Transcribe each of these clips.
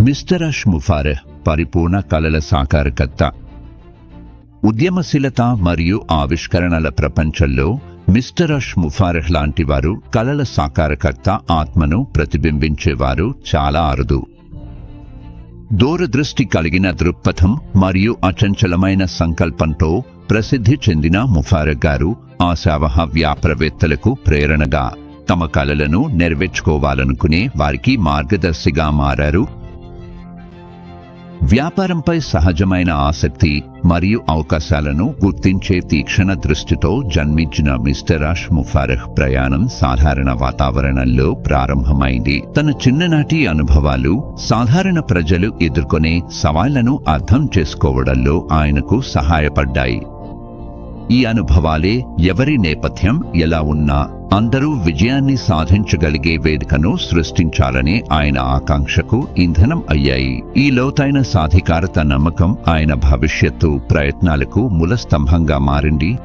Mister అష్ ముఫారెహ్ పరిపూర్ణ కళల సాకారకర్త. ఉద్యమశీలత మరియు ఆవిష్కరణల ప్రపంచంలో మిస్టర్ అష్ ముఫారెహ్ లాంటి వారు కళల సాకారకర్త ఆత్మను ప్రతిబింబించేవారు చాలా అరుదు. దూరదృష్టి కలిగిన దృక్పథం మరియు అచంచలమైన సంకల్పంతో ప్రసిద్ధి చెందిన ముఫారక్ గారు ఆశావహ వ్యాపారవేత్తలకు ప్రేరణగా తమ కళలను నెరవేర్చుకోవాలనుకునే వారికి మార్గదర్శిగా మారారు వ్యాపారంపై సహజమైన ఆసక్తి మరియు అవకాశాలను గుర్తించే తీక్షణ దృష్టితో జన్మించిన మిస్టర్ అష్ ముఫారహ్ ప్రయాణం సాధారణ వాతావరణంలో ప్రారంభమైంది. తన చిన్ననాటి అనుభవాలు సాధారణ ప్రజలు ఎదుర్కొనే సవాళ్ళను అర్థం చేసుకోవడంలో ఆయనకు సహాయపడ్డాయి. ఈ అనుభవాలే ఎవరి నేపథ్యం ఎలా ఉన్నా అందరూ విజయాన్ని సాధించగలిగే వేదికను సృష్టించాలనే ఆయన ఆకాంక్షకు ఇంధనం అయ్యాయి. ఈ లోతైన సాధికారత నమ్మకం ఆయన భవిష్యత్తు ప్రయత్నాలకు మూలస్తంభంగా మారింది.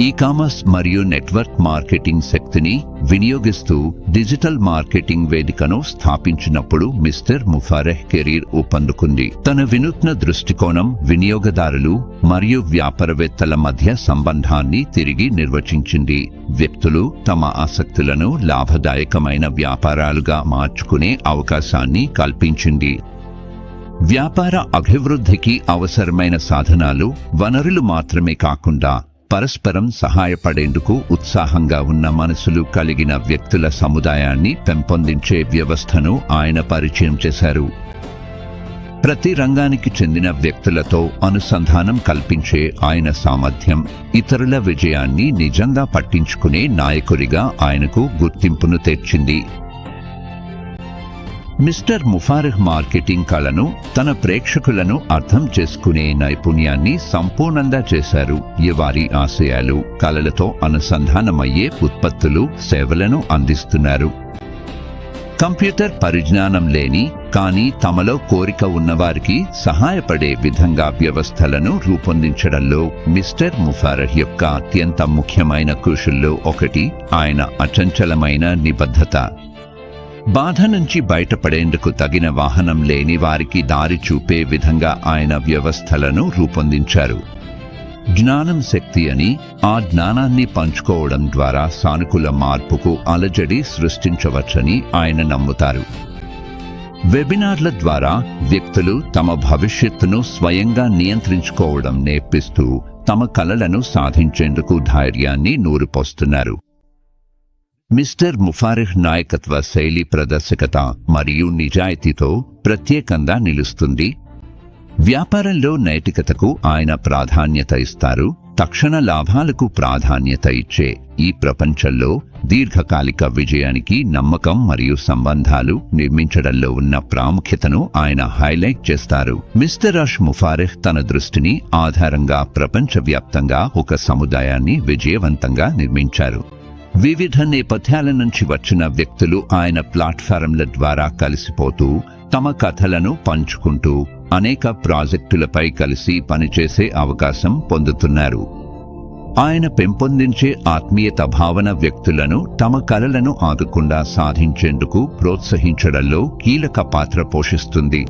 ఈ కామర్స్ మరియు నెట్వర్క్ మార్కెటింగ్ శక్తిని వినియోగిస్తూ డిజిటల్ మార్కెటింగ్ వేదికను స్థాపించినప్పుడు మిస్టర్ ముఫారెహ్ కెరీర్ ఊపందుకుంది. తన వినూత్న దృష్టికోణం వినియోగదారులు మరియు వ్యాపారవేత్తల మధ్య సంబంధాన్ని తిరిగి నిర్వచించింది. వ్యక్తులు తమ ఆసక్తులను లాభదాయకమైన వ్యాపారాలుగా మార్చుకునే అవకాశాన్ని కల్పించింది. వ్యాపార అభివృద్ధికి అవసరమైన సాధనాలు వనరులు మాత్రమే కాకుండా పరస్పరం సహాయపడేందుకు ఉత్సాహంగా ఉన్న మనసులు కలిగిన వ్యక్తుల సముదాయాన్ని పెంపొందించే వ్యవస్థను ఆయన పరిచయం చేశారు. ప్రతి రంగానికి చెందిన వ్యక్తులతో అనుసంధానం కల్పించే ఆయన సామర్థ్యం ఇతరుల విజయాన్ని నిజంగా పట్టించుకునే నాయకుడిగా ఆయనకు గుర్తింపును తెచ్చింది. మిస్టర్ ముఫారిహ్ మార్కెటింగ్ కళను తన ప్రేక్షకులను అర్థం చేసుకునే నైపుణ్యాన్ని సంపూర్ణంగా చేశారు. వారి ఆశయాలు కళలతో అనుసంధానమయ్యే ఉత్పత్తులు సేవలను అందిస్తున్నారు. కంప్యూటర్ పరిజ్ఞానం లేని కానీ తమలో కోరిక ఉన్నవారికి సహాయపడే విధంగా వ్యవస్థలను రూపొందించడంలో మిస్టర్ ముఫారహ్ యొక్క అత్యంత ముఖ్యమైన కృషుల్లో ఒకటి ఆయన అచంచలమైన నిబద్ధత. బాధ నుంచి బయటపడేందుకు తగిన వాహనం లేని వారికి దారి చూపే విధంగా ఆయన వ్యవస్థలను రూపొందించారు. జ్ఞానం శక్తి అని ఆ జ్ఞానాన్ని పంచుకోవడం ద్వారా సానుకూల మార్పుకు అలజడి సృష్టించవచ్చని ఆయన నమ్ముతారు. వెబినార్ల ద్వారా వ్యక్తులు తమ భవిష్యత్తును స్వయంగా నియంత్రించుకోవడం నేర్పిస్తూ తమ కలలను సాధించేందుకు ధైర్యాన్ని నూరుపోస్తున్నారు. మిస్టర్ ముఫారిహ్ నాయకత్వ శైలి ప్రదర్శకత మరియు నిజాయితీతో ప్రత్యేకంగా నిలుస్తుంది. వ్యాపారంలో నైతికతకు ఆయన ప్రాధాన్యత ఇస్తారు. తక్షణ లాభాలకు ప్రాధాన్యత ఇచ్చే ఈ ప్రపంచంలో దీర్ఘకాలిక విజయానికి నమ్మకం మరియు సంబంధాలు నిర్మించడంలో ఉన్న ప్రాముఖ్యతను ఆయన హైలైట్ చేస్తారు. మిస్టర్ అష్ ముఫారిహ్ తన దృష్టిని ఆధారంగా ప్రపంచవ్యాప్తంగా ఒక సముదాయాన్ని విజయవంతంగా నిర్మించారు. వివిధ నేపథ్యాల నుంచి వచ్చిన వ్యక్తులు ఆయన ప్లాట్ఫారంల ద్వారా కలిసిపోతూ తమ కథలను పంచుకుంటూ అనేక ప్రాజెక్టులపై కలిసి పనిచేసే అవకాశం పొందుతున్నారు. ఆయన పెంపొందించే ఆత్మీయత భావన వ్యక్తులను తమ కలలను ఆగకుండా సాధించేందుకు ప్రోత్సహించడంలో కీలక పాత్ర పోషిస్తుంది.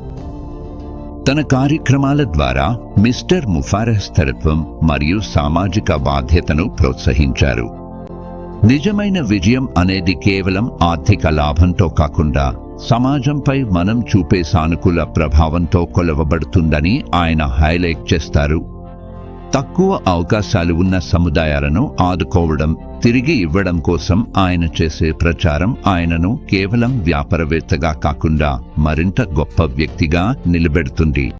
తన కార్యక్రమాల ద్వారా మిస్టర్ ముఫారహ్ స్థిరత్వం మరియు సామాజిక బాధ్యతను ప్రోత్సహించారు. నిజమైన విజయం అనేది కేవలం ఆర్థిక లాభంతో కాకుండా సమాజంపై మనం చూపే సానుకూల ప్రభావంతో కొలవబడుతుందని ఆయన హైలైట్ చేస్తారు. తక్కువ అవకాశాలు ఉన్న సముదాయాలను ఆదుకోవడం తిరిగి ఇవ్వడం కోసం ఆయన చేసే ప్రచారం ఆయనను కేవలం వ్యాపారవేత్తగా కాకుండా మరింత గొప్ప వ్యక్తిగా నిలబెడుతుంది.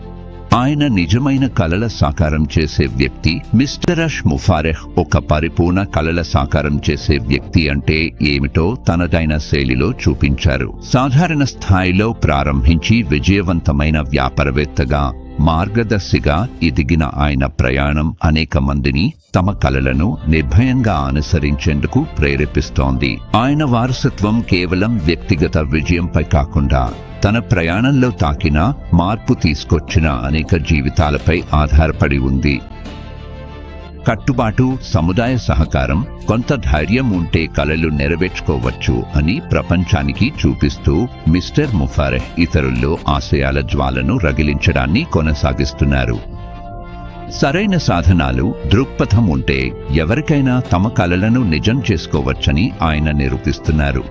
ఆయన నిజమైన కలల సాకారం చేసే వ్యక్తి మిస్టర్ అష్ ముఫారెహ్ ఒక పరిపూర్ణ కలల సాకారం చేసే వ్యక్తి అంటే ఏమిటో తనదైన శైలిలో చూపించారు. సాధారణ స్థాయిలో ప్రారంభించి విజయవంతమైన వ్యాపారవేత్తగా మార్గదర్శిగా ఎదిగిన ఆయన ప్రయాణం అనేక మందిని తమ కలలను నిర్భయంగా అనుసరించేందుకు ప్రేరేపిస్తోంది. ఆయన వారసత్వం కేవలం వ్యక్తిగత విజయంపై కాకుండా తన ప్రయాణంలో తాకిన మార్పు తీసుకొచ్చిన అనేక జీవితాలపై ఆధారపడి ఉంది. కట్టుబాటు సముదాయ సహకారం కొంత ధైర్యం ఉంటే కలలు నెరవేర్చుకోవచ్చు అని ప్రపంచానికి చూపిస్తూ మిస్టర్ ముఫారెహ్ ఇతరుల్లో ఆశయాల జ్వాలను రగిలించడాన్ని కొనసాగిస్తున్నారు. సరైన సాధనాలు దృక్పథం ఉంటే ఎవరికైనా తమ కలలను నిజం చేసుకోవచ్చని ఆయన నిరూపిస్తున్నారు.